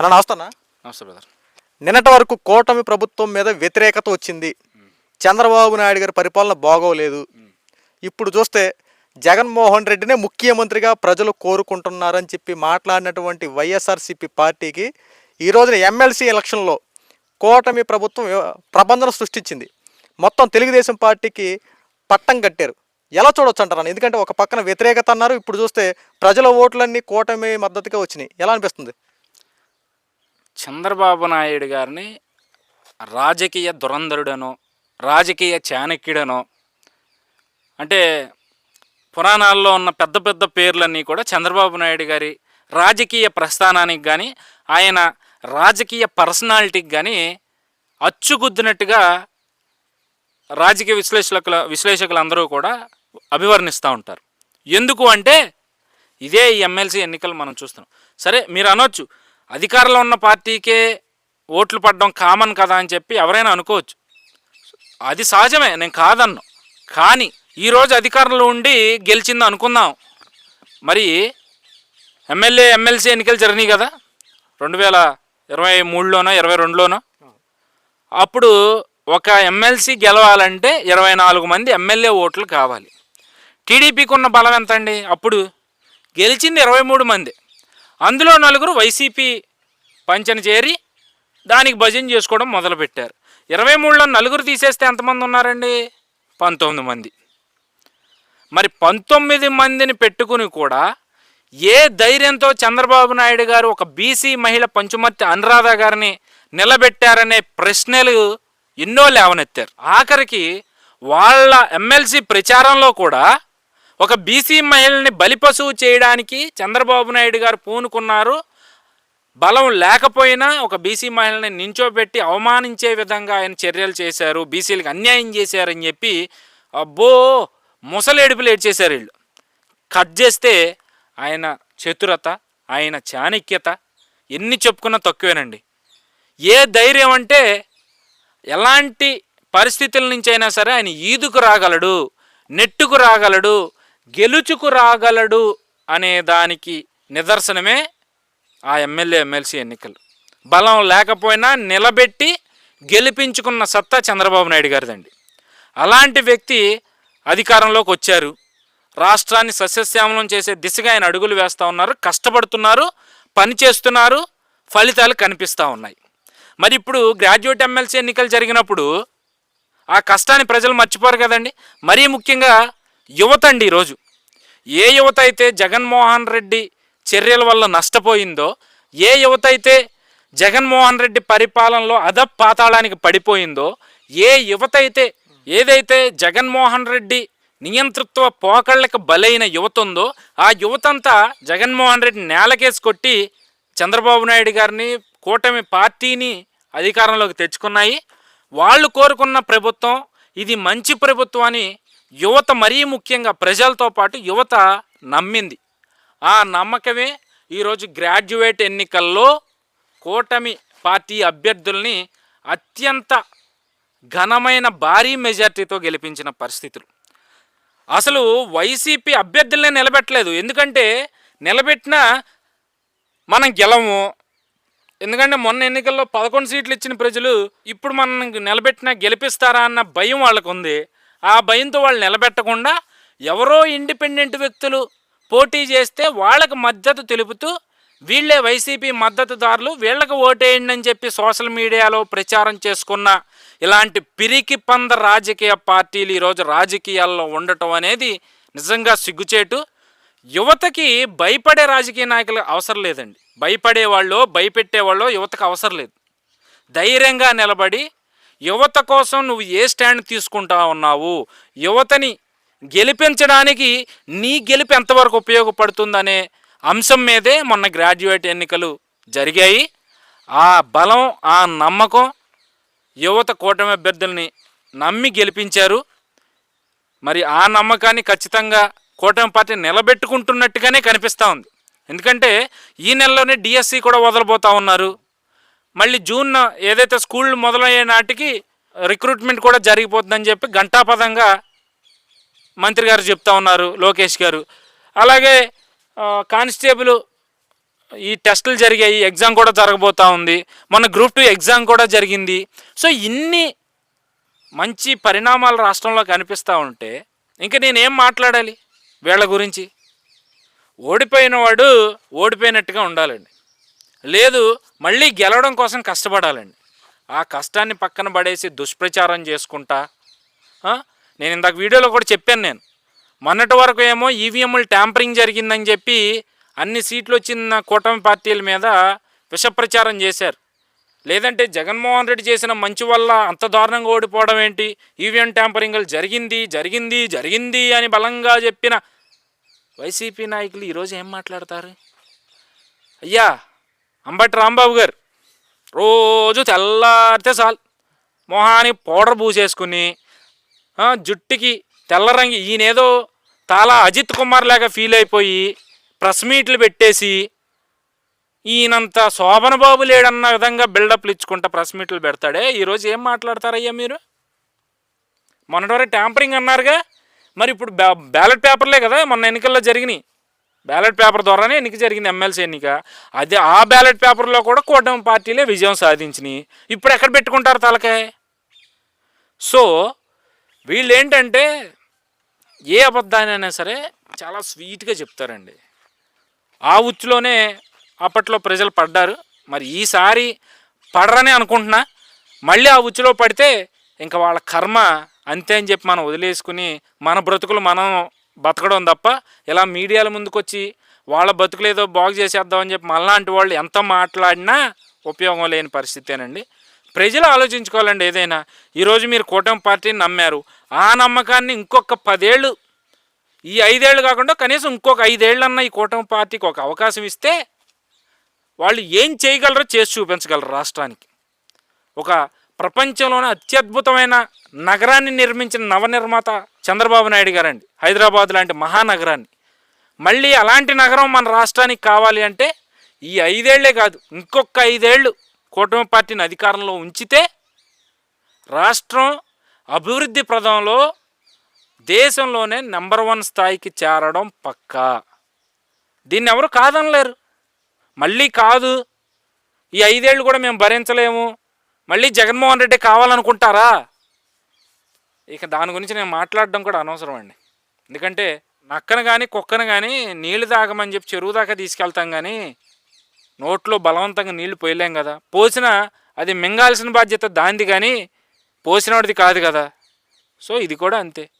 అన్న నమస్తేనా నమస్తే బ్రదర్ నిన్నటి వరకు కూటమి ప్రభుత్వం మీద వ్యతిరేకత వచ్చింది. చంద్రబాబు నాయుడు గారి పరిపాలన బాగోలేదు. ఇప్పుడు చూస్తే జగన్మోహన్ రెడ్డినే ముఖ్యమంత్రిగా ప్రజలు కోరుకుంటున్నారని చెప్పి మాట్లాడినటువంటి వైఎస్ఆర్సీపీ పార్టీకి ఈ రోజున ఎమ్మెల్సీ ఎలక్షన్లో కూటమి ప్రభుత్వం ప్రబంధన సృష్టించింది. మొత్తం తెలుగుదేశం పార్టీకి పట్టం కట్టారు. ఎలా చూడొచ్చు అంటారు ఎందుకంటే ఒక పక్కన వ్యతిరేకత అన్నారు ఇప్పుడు చూస్తే ప్రజల ఓట్లన్నీ కూటమి మద్దతుగా వచ్చినాయి. ఎలా అనిపిస్తుంది? చంద్రబాబు నాయుడు గారిని రాజకీయ దురంధరుడనో రాజకీయ చాణక్యుడనో అంటే పురాణాల్లో ఉన్న పెద్ద పెద్ద పేర్లన్నీ కూడా చంద్రబాబు నాయుడు గారి రాజకీయ ప్రస్థానానికి కానీ ఆయన రాజకీయ పర్సనాలిటీకి కానీ అచ్చుగుద్దినట్టుగా రాజకీయ విశ్లేషకుల విశ్లేషకులందరూ కూడా అభివర్ణిస్తూ ఉంటారు. ఎందుకు అంటే ఇదే ఈ ఎమ్మెల్సీ ఎన్నికలు మనం చూస్తున్నాం. సరే మీరు అనొచ్చు అధికారంలో ఉన్న పార్టీకే ఓట్లు పడడం కామన్ కదా అని చెప్పి ఎవరైనా అనుకోవచ్చు. అది సహజమే నేను కాదన్ను. కానీ ఈరోజు అధికారంలో ఉండి గెలిచింది అనుకుందాం. మరి ఎమ్మెల్యే ఎమ్మెల్సీ ఎన్నికలు జరిగినాయి కదా రెండు వేల ఇరవై మూడులోనో ఇరవై రెండులోనో. అప్పుడు ఒక ఎమ్మెల్సీ గెలవాలంటే ఇరవై నాలుగు మంది ఎమ్మెల్యే ఓట్లు కావాలి. టీడీపీకి ఉన్న బలం ఎంత అండి అప్పుడు గెలిచింది ఇరవై మూడు మంది. అందులో నలుగురు వైసీపీ పంచన చేరి దానికి భజన చేసుకోవడం మొదలుపెట్టారు. ఇరవై మూడులో నలుగురు తీసేస్తే ఎంతమంది ఉన్నారండి? పంతొమ్మిది మంది. మరి పంతొమ్మిది మందిని పెట్టుకుని కూడా ఏ ధైర్యంతో చంద్రబాబు నాయుడు గారు ఒక బీసీ మహిళ పంచుమర్తి అనురాధ గారిని నిలబెట్టారనే ప్రశ్నలు ఎన్నో లేవనెత్తారు. ఆఖరికి వాళ్ళ ఎమ్మెల్సీ ప్రచారంలో కూడా ఒక బీసీ మహిళని బలిపశువు చేయడానికి చంద్రబాబు నాయుడు గారు పూనుకున్నారు. బలం లేకపోయినా ఒక బీసీ మహిళని నించోబెట్టి అవమానించే విధంగా ఆయన చర్యలు చేశారు. బీసీలకు అన్యాయం చేశారని చెప్పి అబ్బో ముసలేడుపులు ఏడ్చేశారు వీళ్ళు. కట్ చేస్తే ఆయన చతురత ఆయన చాణక్యత ఎన్ని చెప్పుకున్నా తక్కువేనండి. ఏ ధైర్యం అంటే ఎలాంటి పరిస్థితుల నుంచి అయినా సరే ఆయన ఈదుకు రాగలడు నెట్టుకు రాగలడు గెలుచుకు రాగలడు అనే దానికి నిదర్శనమే ఆ ఎమ్మెల్యే ఎమ్మెల్సీ ఎన్నికలు. బలం లేకపోయినా నిలబెట్టి గెలిపించుకున్న సత్తా చంద్రబాబు నాయుడు గారిదండి. అలాంటి వ్యక్తి అధికారంలోకి వచ్చారు. రాష్ట్రాన్ని సస్యశ్యామలం చేసే దిశగా ఆయన అడుగులు వేస్తూ ఉన్నారు కష్టపడుతున్నారు పని చేస్తున్నారు ఫలితాలు కనిపిస్తూ ఉన్నాయి. మరి ఇప్పుడు గ్రాడ్యుయేట్ ఎమ్మెల్సీ ఎన్నికలు జరిగినప్పుడు ఆ కష్టాన్ని ప్రజలు మర్చిపోరు కదండి. మరీ ముఖ్యంగా యువత అండి ఈరోజు. ఏ యువత అయితే జగన్మోహన్ రెడ్డి చర్యల వల్ల నష్టపోయిందో ఏ యువత అయితే జగన్మోహన్ రెడ్డి పరిపాలనలో అదప్ పాతాళానికి పడిపోయిందో ఏ యువత అయితే ఏదైతే జగన్మోహన్ రెడ్డి నియంతృత్వ పోకళ్ళకి బలైన యువత ఉందో ఆ యువతంతా జగన్మోహన్ రెడ్డి నేలకేసి కొట్టి చంద్రబాబు నాయుడు గారిని కూటమి పార్టీని అధికారంలోకి తెచ్చుకున్నాయి. వాళ్ళు కోరుకున్న ప్రభుత్వం ఇది మంచి ప్రభుత్వం అని యువత మరీ ముఖ్యంగా ప్రజలతో పాటు యువత నమ్మింది. ఆ నమ్మకమే ఈరోజు గ్రాడ్యుయేట్ ఎన్నికల్లో కూటమి పార్టీ అభ్యర్థుల్ని అత్యంత ఘనమైన భారీ మెజార్టీతో గెలిపించిన పరిస్థితులు. అసలు వైసీపీ అభ్యర్థులనే నిలబెట్టలేదు. ఎందుకంటే నిలబెట్టినా మనం గెలము ఎందుకంటే మొన్న ఎన్నికల్లో పదకొండు సీట్లు ఇచ్చిన ప్రజలు ఇప్పుడు మనం నిలబెట్టినా గెలిపిస్తారా అన్న భయం వాళ్ళకు ఉంది ఆ భయంతో వాళ్ళు నిలబెట్టకుండా ఎవరో ఇండిపెండెంట్ వ్యక్తులు పోటీ చేస్తే వాళ్ళకి మద్దతు తెలుపుతూ వీళ్ళే వైసీపీ మద్దతుదారులు వీళ్ళకి ఓటేయండి అని చెప్పి సోషల్ మీడియాలో ప్రచారం చేసుకున్న ఇలాంటి పిరికి పంద రాజకీయ పార్టీలు ఈరోజు రాజకీయాల్లో ఉండటం అనేది నిజంగా సిగ్గుచేటు. యువతకి భయపడే రాజకీయ నాయకులు అవసరం లేదండి. భయపడే వాళ్ళు భయపెట్టే వాళ్ళు యువతకు అవసరం లేదు. ధైర్యంగా నిలబడి యువత కోసం నువ్వు ఏ స్టాండ్ తీసుకుంటా ఉన్నావు? యువతని గెలిపించడానికి నీ గెలుపు ఎంతవరకు ఉపయోగపడుతుందనే అంశం మీదే మొన్న గ్రాడ్యుయేట్ ఎన్నికలు జరిగాయి. ఆ బలం ఆ నమ్మకం యువత కూటమి అభ్యర్థుల్ని నమ్మి గెలిపించారు. మరి ఆ నమ్మకాన్ని ఖచ్చితంగా కూటమి పార్టీ నిలబెట్టుకుంటున్నట్టుగానే కనిపిస్తూ ఉంది. ఎందుకంటే ఈ నెలలోనే డిఎస్సి కూడా వదలబోతా ఉన్నారు. మళ్ళీ జూన్ ఏదైతే స్కూల్ మొదలయ్యే నాటికి రిక్రూట్మెంట్ కూడా జరిగిపోతుందని చెప్పి ఘంటాపదంగా మంత్రి గారు చెప్తా ఉన్నారు లోకేష్ గారు. అలాగే కానిస్టేబుల్ ఈ టెస్టులు జరిగాయి ఎగ్జామ్ కూడా జరగబోతా ఉంది. మన గ్రూప్ టూ ఎగ్జామ్ కూడా జరిగింది. సో ఇన్ని మంచి పరిణామాలు రాష్ట్రంలో కనిపిస్తూ ఉంటే ఇంకా నేనేం మాట్లాడాలి వీళ్ళ గురించి? ఓడిపోయిన వాడు ఓడిపోయినట్టుగా ఉండాలండి. లేదు మళ్ళీ గెలవడం కోసం కష్టపడాలండి. ఆ కష్టాన్ని పక్కన పడేసి దుష్ప్రచారం చేసుకుంటా నేను ఇందాక వీడియోలో కూడా చెప్పాను నేను. మొన్నటి వరకు ఏమో ఈవీఎంలు ట్యాంపరింగ్ జరిగిందని చెప్పి అన్ని సీట్లు వచ్చిన కూటమి పార్టీల మీద విషప్రచారం చేశారు. లేదంటే జగన్మోహన్ రెడ్డి చేసిన మంచి వల్ల అంత దారుణంగా ఓడిపోవడం ఏంటి? ఈవీఎం ట్యాంపరింగ్లు జరిగింది జరిగింది జరిగింది అని బలంగా చెప్పిన వైసీపీ నాయకులు ఈరోజు ఏం మాట్లాడతారు? అయ్యా అంబటి రాంబాబు గారు రోజు తెల్లారితే చాలు. మొహాని పౌడర్ పూసేసుకుని జుట్టుకి తెల్ల రంగు ఈయనేదో తాలా అజిత్ కుమార్ లాగా ఫీల్ అయిపోయి ప్రెస్ మీట్లు పెట్టేసి ఈయనంత శోభన బాబు లేడన్న విధంగా బిల్డప్లు ఇచ్చుకుంటా ప్రెస్ మీట్లు పెడతాడే. ఈరోజు ఏం మాట్లాడతారయ్యా మీరు? మొన్నటి వరకు ట్యాంపరింగ్ అన్నారుగా. మరి ఇప్పుడు బ్యాలెట్ పేపర్లే కదా మొన్న ఎన్నికల్లో జరిగినాయి. బ్యాలెట్ పేపర్ ద్వారానే ఎన్నిక జరిగింది ఎమ్మెల్సీ ఎన్నిక. అదే ఆ బ్యాలెట్ పేపర్లో కూడా కూటమి పార్టీలే విజయం సాధించినాయి. ఇప్పుడు ఎక్కడ పెట్టుకుంటారు తలకాయ? సో వీళ్ళు ఏంటంటే ఏ అబద్ధానైనా సరే చాలా స్వీట్గా చెప్తారండి. ఆ ఉచ్చులోనే అప్పట్లో ప్రజలు పడ్డారు. మరి ఈసారి పడరని అనుకుంటున్నా. మళ్ళీ ఆ ఉచ్చులో పడితే ఇంకా వాళ్ళ కర్మ అంతే అని చెప్పి మనం వదిలేసుకుని మన బ్రతుకులు మనం బతకడం తప్ప ఇలా మీడియాల ముందుకొచ్చి వాళ్ళ బతుకులేదో బాగు చేసేద్దామని చెప్పి మళ్ళాంటి వాళ్ళు ఎంత మాట్లాడినా ఉపయోగం లేని పరిస్థితేనండి. ప్రజలు ఆలోచించుకోవాలండి ఏదైనా. ఈరోజు మీరు కూటమి పార్టీని నమ్మారు. ఆ నమ్మకాన్ని ఇంకొక పదేళ్ళు ఈ ఐదేళ్ళు కాకుండా కనీసం ఇంకొక ఐదేళ్ళన్న ఈ కూటమి పార్టీకి ఒక అవకాశం ఇస్తే వాళ్ళు ఏం చేయగలరో చేసి చూపించగలరు రాష్ట్రానికి. ఒక ప్రపంచంలోనే అత్యద్భుతమైన నగరాన్ని నిర్మించిన నవనిర్మాత చంద్రబాబు నాయుడు గారండి. హైదరాబాద్ లాంటి మహానగరాన్ని. మళ్ళీ అలాంటి నగరం మన రాష్ట్రానికి కావాలి అంటే ఈ ఐదేళ్ళే కాదు ఇంకొక ఐదేళ్ళు కూటమి పార్టీని అధికారంలో ఉంచితే రాష్ట్రం అభివృద్ధి ప్రదంలో దేశంలోనే నెంబర్ వన్ స్థాయికి చేరడం పక్కా. దీన్ని ఎవరు కాదనలేరు. మళ్ళీ కాదు ఈ ఐదేళ్ళు కూడా మేము భరించలేము. మళ్ళీ జగన్మోహన్ రెడ్డి కావాలనుకుంటారా? ఇక దాని గురించి నేను మాట్లాడడం కూడా అనవసరం అండి ఎందుకంటే నక్కను కానీ కుక్కను కానీ నీళ్ళు తాగమని చెప్పి చెరువు దాకా తీసుకెళ్తాం కానీ నోట్లో బలవంతంగా నీళ్ళు పోయలేం కదా. పోసినా అది మింగాల్సిన బాధ్యత దాంది కానీ పోసినవాడిది కాదు కదా. సో ఇది కూడా అంతే.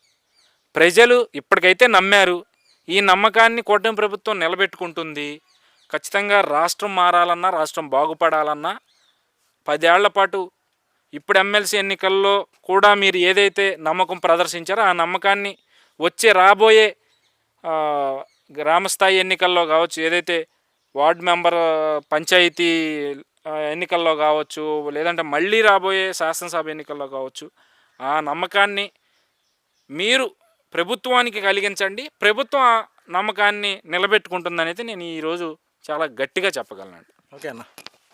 ప్రజలు ఇప్పటికైతే నమ్మారు. ఈ నమ్మకాన్ని కూటమి ప్రభుత్వం నిలబెట్టుకుంటుంది. ఖచ్చితంగా రాష్ట్రం మారాలన్నా రాష్ట్రం బాగుపడాలన్నా పదేళ్ళ పాటు ఇప్పుడు ఎమ్మెల్సీ ఎన్నికల్లో కూడా మీరు ఏదైతే నమ్మకం ప్రదర్శించారో ఆ నమ్మకాన్ని వచ్చే రాబోయే గ్రామస్థాయి ఎన్నికల్లో కావచ్చు ఏదైతే వార్డ్ మెంబర్ పంచాయతీ ఎన్నికల్లో కావచ్చు లేదంటే మళ్ళీ రాబోయే శాసనసభ ఎన్నికల్లో కావచ్చు ఆ నమ్మకాన్ని మీరు ప్రభుత్వానికి కలిగించండి. ప్రభుత్వం ఆ నమ్మకాన్ని నిలబెట్టుకుంటుందనేది నేను ఈరోజు చాలా గట్టిగా చెప్పగలను. ఓకే అన్న.